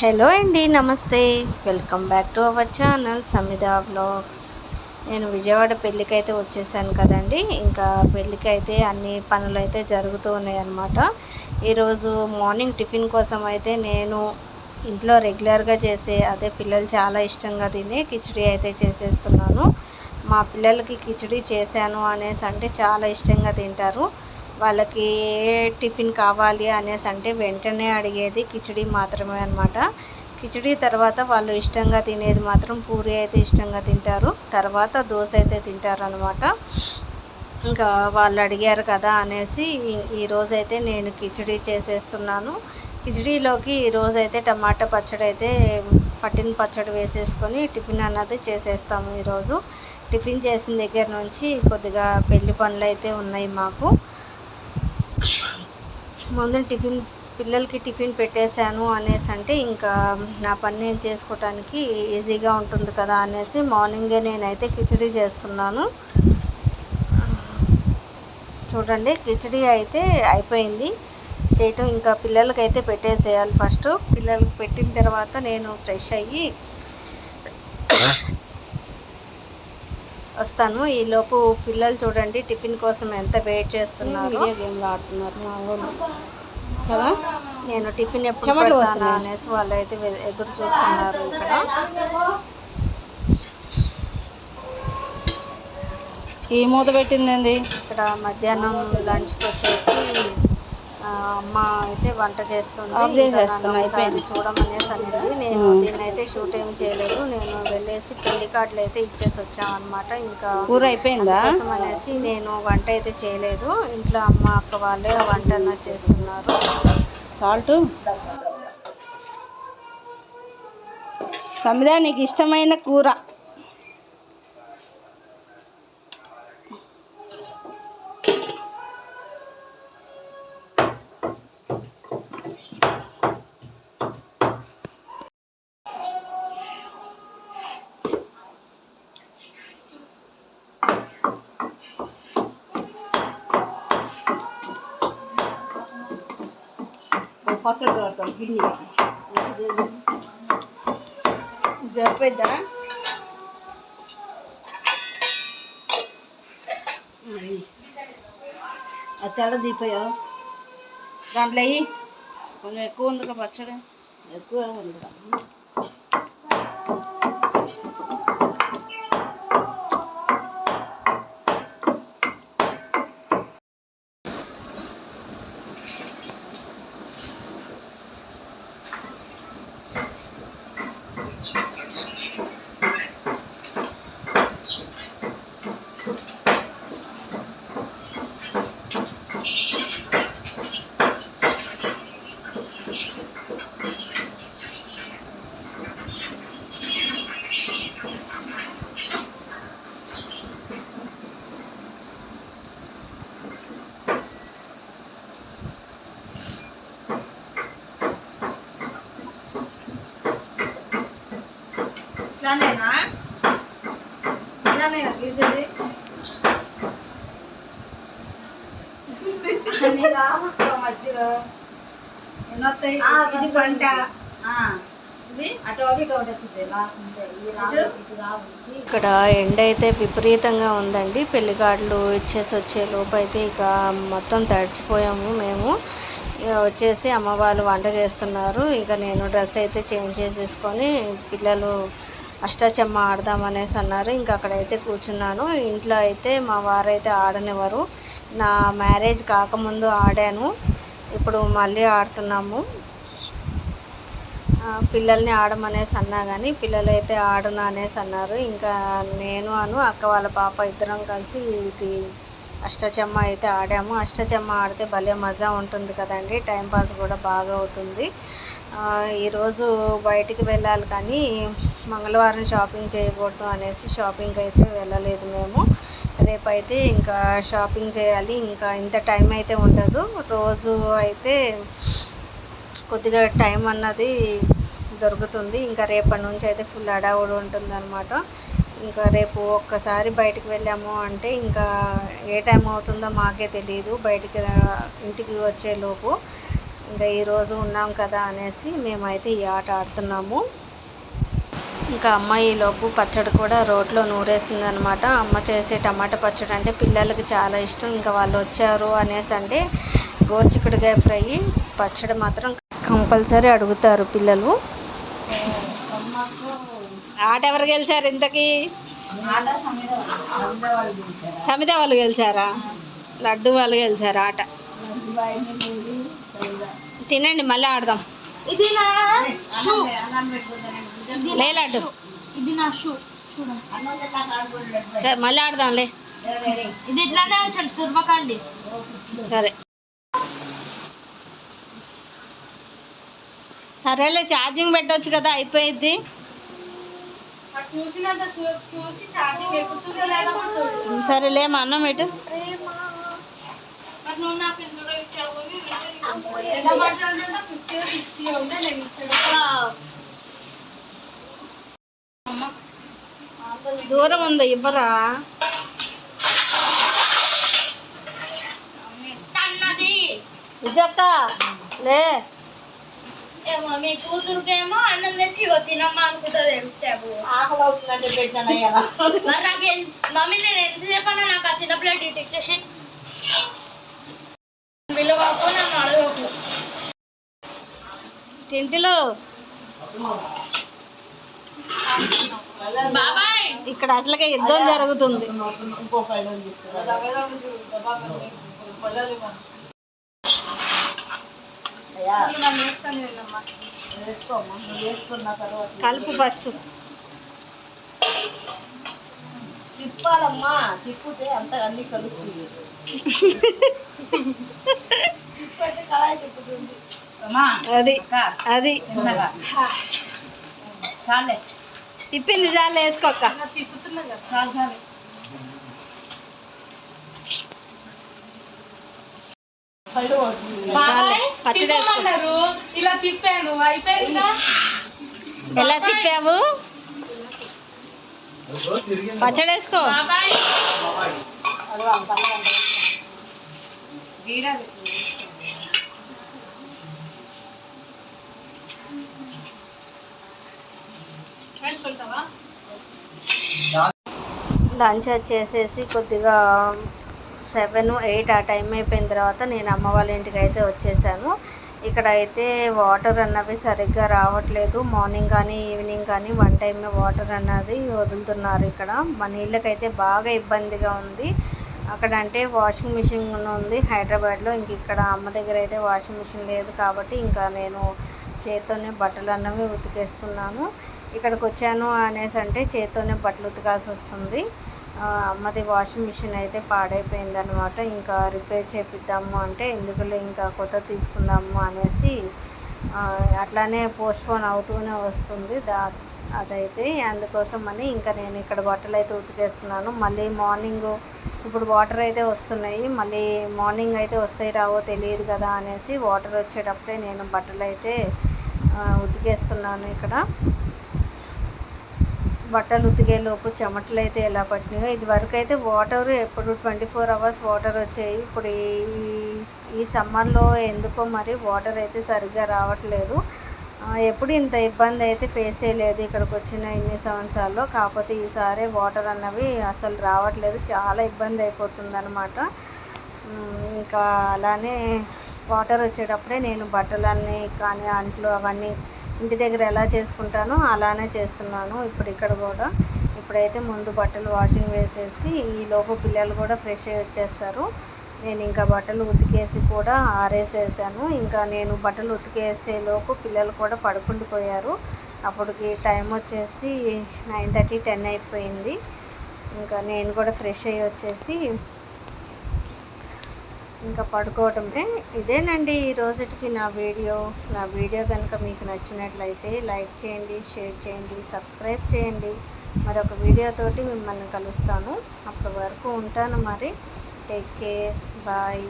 Hello అండి నమస్తే. Welcome back to our channel Samitha blogs నేను విజయవాడ పెళ్ళికి అయితే వచ్చేసాను కదండి. ఇంకా పెళ్ళికి అయితే అన్ని పనులు అయితే జరుగుతూ ఉన్నాయి అనమాట ఈరోజు మార్నింగ్ టిఫిన్ కోసం అయితే నేను ఇంట్లో రెగ్యులర్గా చేసే అదే పిల్లలు చాలా ఇష్టంగా తినే కిచడీ అయితే చేసేస్తున్నాను. మా పిల్లలకి కిచడీ చేశాను అనేసి అంటే చాలా ఇష్టంగా తింటారు. వాళ్ళకి ఏ టిఫిన్ కావాలి అనేసి అంటే వెంటనే అడిగేది కిచడీ మాత్రమే అనమాట కిచడీ తర్వాత వాళ్ళు ఇష్టంగా తినేది మాత్రం పూరి అయితే ఇష్టంగా తింటారు. తర్వాత దోశ అయితే తింటారు అనమాట ఇంకా వాళ్ళు అడిగారు కదా అనేసి ఈరోజైతే నేను కిచడీ చేసేస్తున్నాను. కిచడీలోకి ఈరోజైతే టమాటా పచ్చడి అయితే పట్టిన పచ్చడి వేసేసుకొని టిఫిన్ అన్నది చేసేస్తాము ఈరోజు టిఫిన్ చేసిన దగ్గర నుంచి కొద్దిగా పెళ్ళి పనులు అయితే ఉన్నాయి మాకు. ముందు టిఫిన్ పిల్లలకి టిఫిన్ పెట్టేశాను అనేసి అంటే ఇంకా నా పని నేను చేసుకోవటానికి ఈజీగా ఉంటుంది కదా అనేసి మార్నింగే నేనైతే కిచడీ చేస్తున్నాను. చూడండి కిచడీ అయితే అయిపోయింది. చేయటం ఇంకా పిల్లలకి అయితే పెట్టేసేయాలి ఫస్ట్. పిల్లలకి పెట్టిన తర్వాత నేను ఫ్రెష్ అయ్యి వస్తాను. ఈలోపు పిల్లలు చూడండి టిఫిన్ కోసం ఎంత వెయిట్ చేస్తున్నారు. ఆడుతున్నారు. మా ఊళ్ళో కదా నేను టిఫిన్ ఎప్పుడు పెడతానా. అనేసి వాళ్ళు అయితే ఎదురు చూస్తున్నారు ఇక్కడ. ఈ మూత పెట్టిందండి ఇక్కడ మధ్యాహ్నం లంచ్కి వచ్చేసి అమ్మ అయితే వంట చేస్తుంది. చూడమనేసి అనింది. నేను. దీన్ని అయితే షూట్ ఏం చేయలేదు. నేను వెళ్ళేసి పెళ్ళి కార్డులు అయితే ఇచ్చేసి వచ్చాను అనమాట ఇంకా కూర అయిపోయిందా? అనేసి నేను వంట అయితే చేయలేదు. ఇంట్లో అమ్మ అక్క వాళ్ళే వంట చేస్తున్నారు. సాల్ట్? సమిదా నీకు ఇష్టమైన కూర? పచ్చడి పెడతాం గిన్నె జరిపోద్దా అది తెల్ల దీపయా దాంట్లో కొంచెం ఎక్కువ ఉంది పచ్చడి. ఎక్కువ ఉంది గీసేది మధ్యలో. ఎన్నొస్తాయి పంట. ఇక్కడ ఎండ అయితే విపరీతంగా ఉందండి. పెళ్ళిగాడులు ఇచ్చేసి వచ్చే లోపు అయితే ఇక మొత్తం తడిచిపోయాము మేము. ఇక వచ్చేసి అమ్మ వాళ్ళు వంట చేస్తున్నారు. ఇక నేను డ్రెస్ అయితే చేంజ్ చేసేసుకొని పిల్లలు అష్టాచెమ్మ ఆడదామనేసి అన్నారు. ఇంకా అక్కడైతే కూర్చున్నాను. ఇంట్లో అయితే మా వారైతే ఆడనివ్వరు. నా మ్యారేజ్ కాకముందు ఆడాను. ఇప్పుడు మళ్ళీ ఆడుతున్నాము. పిల్లల్ని ఆడమనేసి అన్నా కానీ పిల్లలు అయితే ఆడను అనేసి అన్నారు. ఇంకా నేను అను అక్క వాళ్ళ పాప ఇద్దరం కలిసి ఇది అష్టచెమ్మ అయితే ఆడాము. అష్టచెమ్మ ఆడితే భలే మజా ఉంటుంది కదండి. టైంపాస్ కూడా బాగా అవుతుంది. ఈరోజు బయటికి వెళ్ళాలి కానీ మంగళవారం షాపింగ్ చేయకూడదు అనేసి షాపింగ్ అయితే వెళ్ళలేదు మేము. రేపైతే ఇంకా షాపింగ్ చేయాలి. ఇంకా ఇంత టైం అయితే ఉండదు. రోజు అయితే కొద్దిగా టైం అన్నది దొరుకుతుంది. ఇంకా రేపటి నుంచి అయితే ఫుల్ అడావుడు ఉంటుందన్నమాట. ఇంకా రేపు ఒక్కసారి బయటికి వెళ్ళాము అంటే ఇంకా ఏ టైం అవుతుందో మాకే తెలియదు బయటికి ఇంటికి వచ్చేలోపు ఇంకా ఈరోజు ఉన్నాం కదా అనేసి మేమైతే ఈ ఆట ఆడుతున్నాము. ఇంకా అమ్మ ఈలోపు పచ్చడి కూడా రోట్లో నూరేసిందనమాట. అమ్మ చేసే టమాటా పచ్చడి అంటే పిల్లలకి చాలా ఇష్టం. ఇంకా వాళ్ళు వచ్చారు అనేసి అంటే గోరుచిక్కుడుకాయ ఫ్రై పచ్చడి మాత్రం కంపల్సరీ అడుగుతారు పిల్లలు. ఆట ఎవరు గెలిచారు ఇంతకీ? వాళ్ళు సమిత వాళ్ళు గెలిచారా? లడ్డు వాళ్ళు గెలిచారు ఆట. తినండి మళ్ళీ ఆడదాం. ఇది నా షూ. అన్నం పెట్టుకుంటానండి లే లడ్డు ఇది నా షూ. సరే మళ్ళీ ఆడదాంలే. ఇది ఇట్లానే వచ్చాడు తుర్మకండి. సరే. సరేలే ఛార్జింగ్ పెట్టొచ్చు కదా చూడు. సరేలే మా అన్నం పెట్టు. ఎంత మాట్లాడుతుంటే ఫిఫ్టీ సిక్స్టీ ఉంటే నేను ఇచ్చాను దూరం ఉంది ఇవ్వరా? విజక్క లే. ఏమో మీ కూతురుకేమో అన్నం తెచ్చి ఇగో తినమ్మా అనుకుంటుంది చెప్తావు ఆకలి అవుతుందంటే పెట్టాను అయ్యా మరి నాకు ఎన్- మమ్మీ నేను ఎంతసేపు అన్నా నాకు ఆ చిన్న ప్లేట్ ఇచ్చేసి బాబాయ్. ఇక్కడ అసలుకే యుద్ధం జరుగుతుంది. కలుపు ఫస్ట్. తిప్పాలమ్మా తిప్పితే అంత అన్ని కలుపుతుంది. కళాయి తిప్పుతుంది. అది అది. చాలే. తిప్పింది చాలు వేసుకోక్క చాలు చాలు. వేసుకో ఇలా తిప్పాను. అయిపోయిందా? ఎలా తిప్పావు? పచ్చడి వేసుకో. బాబాయ్ అదిగో ఆ పళ్ళు అంత వేసుకో. గీడాలి లంచ్ వచ్చేసేసి కొద్దిగా సెవెన్ ఎయిట్ ఆ టైం అయిపోయిన తర్వాత నేను అమ్మ వాళ్ళ ఇంటికి అయితే వచ్చేసాను. ఇక్కడ అయితే వాటర్ అన్నవి సరిగ్గా రావట్లేదు. మార్నింగ్ కానీ ఈవినింగ్ కానీ వన్ టైమే వాటర్ అన్నది వదులుతున్నారు ఇక్కడ. మా నీళ్ళకైతే బాగా ఇబ్బందిగా ఉంది. అక్కడ అంటే వాషింగ్ మిషన్ ఉంది. హైదరాబాద్లో ఇంక ఇక్కడ అమ్మ దగ్గర అయితే వాషింగ్ మిషన్ లేదు కాబట్టి ఇంకా నేను చేత్తోనే బట్టలు అన్నవి ఉతికేస్తున్నాను. ఇక్కడికి వచ్చాను అనేసి అంటే చేత్తోనే బట్టలు ఉతకాల్సి వస్తుంది. అమ్మది వాషింగ్ మిషన్ అయితే పాడైపోయింది అనమాట ఇంకా రిపేర్ చేపిద్దాము అంటే ఎందుకులే ఇంకా కొత్త తీసుకుందాము అనేసి అట్లానే పోస్ట్పోన్ అవుతూనే వస్తుంది దా అదైతే. అందుకోసం అని ఇంకా నేను ఇక్కడ బట్టలు అయితే ఉతికేస్తున్నాను. మళ్ళీ మార్నింగ్ ఇప్పుడు వాటర్ అయితే వస్తున్నాయి. మళ్ళీ మార్నింగ్ అయితే వస్తాయి రావో తెలియదు కదా అనేసి వాటర్ వచ్చేటప్పుడే నేను బట్టలు అయితే ఉతికేస్తున్నాను ఇక్కడ. బట్టలు ఉతికేలోపు చెమటలు అయితే ఎలా పట్టినాయో ఇది వరకు అయితే వాటర్ ఎప్పుడు ట్వంటీ ఫోర్ అవర్స్ వాటర్ వచ్చాయి. ఇప్పుడు ఈ ఈ సమ్మర్లో ఎందుకో మరి వాటర్ అయితే సరిగ్గా రావట్లేదు. ఎప్పుడు ఇంత ఇబ్బంది అయితే ఫేస్ చేయలేదు ఇక్కడికి వచ్చిన ఇన్ని సంవత్సరాల్లో. కాకపోతే ఈసారి వాటర్ అన్నవి అసలు రావట్లేదు. చాలా ఇబ్బంది అయిపోతుంది అనమాట ఇంకా అలానే వాటర్ వచ్చేటప్పుడే నేను బట్టలన్నీ కానీ అంట్లు అవన్నీ ఇంటి దగ్గర ఎలా చేసుకుంటానో అలానే చేస్తున్నాను ఇప్పుడు ఇక్కడ కూడా. ఇప్పుడైతే ముందు బట్టలు వాషింగ్ వేసేసి ఈ లోపు పిల్లలు కూడా ఫ్రెష్ అయ్యి వచ్చేస్తారు. నేను ఇంకా బట్టలు ఉతికేసి కూడా ఆరేసేసాను. ఇంకా నేను బట్టలు ఉతికేసేలోపు పిల్లలు కూడా పడుకుండిపోయారు అప్పటికి టైం వచ్చేసి నైన్ థర్టీ టెన్ అయిపోయింది. ఇంకా నేను కూడా ఫ్రెష్ అయ్యి వచ్చేసి ఇంకా పడుకోవటమే ఇదేనండి ఈ రోజుటికి నా వీడియో. నా వీడియో కనుక మీకు నచ్చినట్లయితే లైక్ చేయండి షేర్ చేయండి సబ్స్క్రైబ్ చేయండి. మరొక వీడియోతోటి మిమ్మల్ని కలుస్తాను. అప్పటి వరకు ఉంటాను మరి. Take care. బాయ్.